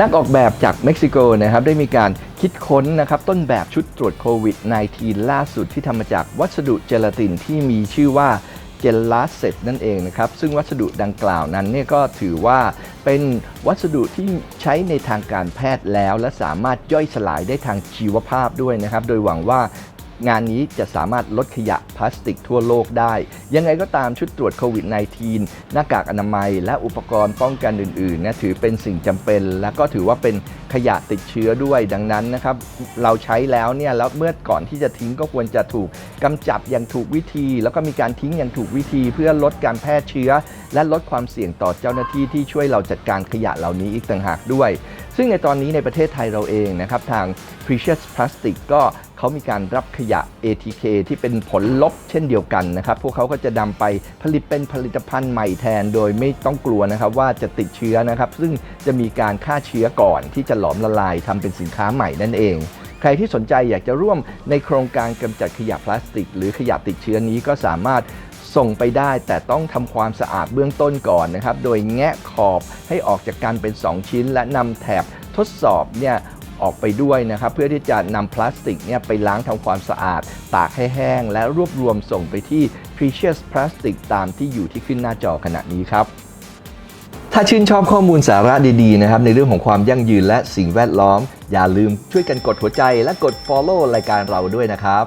นักออกแบบจากเม็กซิโกนะครับได้มีการคิดค้นนะครับต้นแบบชุดตรวจโควิด -19 ล่าสุดที่ทำมาจากวัสดุเจลาตินที่มีชื่อว่าเจลลาเซตนั่นเองนะครับซึ่งวัสดุดังกล่าวนั้นเนี่ยก็ถือว่าเป็นวัสดุที่ใช้ในทางการแพทย์แล้ว และสามารถย่อยสลายได้ทางชีวภาพด้วยนะครับ โดยหวังว่า งานนี้จะสามารถลดขยะพลาสติกทั่วโลกได้ ยังไงก็ตามชุดตรวจโควิด -19 หน้ากากอนามัย และอุปกรณ์ป้องกันอื่นๆนะถือเป็นสิ่งจำเป็น และก็ถือว่าเป็นขยะติดเชื้อด้วยดังนั้นนะครับ เราใช้แล้วเนี่ยแล้วเมื่อก่อนที่จะทิ้งก็ควรจะถูกกำจัดอย่างถูกวิธี แล้วก็มีการทิ้งอย่างถูกวิธี เพื่อลดการแพร่เชื้อ และลดความเสี่ยงต่อเจ้าหน้าที่ที่ช่วยเราจัดการขยะเหล่านี้อีกต่างหากด้วย ซึ่งในตอนนี้ในประเทศไทยเราเองนะครับทาง Precious Plastic ก็เขามีการรับขยะ ATK ที่เป็นผลลบเช่นเดียวกันนะครับ พวกเขาก็จะนำไปผลิตเป็นผลิตภัณฑ์ใหม่แทนโดยไม่ต้องกลัวนะครับว่าจะติดเชื้อนะครับ ซึ่งจะมีการฆ่าเชื้อก่อนที่จะหลอมละลายทำเป็นสินค้าใหม่นั่นเอง ใครที่สนใจอยากจะร่วมในโครงการกำจัดขยะพลาสติก หรือขยะติดเชื้อนี้ก็สามารถ ส่งไปได้แต่ต้องทำความสะอาดเบื้องต้นก่อนนะครับ โดยแงะขอบให้ออกจากกันเป็น 2 ชิ้น และนำแถบทดสอบเนี่ยออกไปด้วยนะครับ เพื่อที่จะนำพลาสติกเนี่ยไปล้างทำความสะอาด ตากให้แห้ง และรวบรวมส่งไปที่ Precious Plastic ตามที่อยู่ที่ขึ้นหน้าจอขณะนี้ครับถ้าชื่นชอบข้อมูลสาระดีๆนะครับในเรื่องของความยั่งยืนและสิ่งแวดล้อม อย่าลืมช่วยกันกดหัวใจและกด follow รายการเราด้วยนะครับ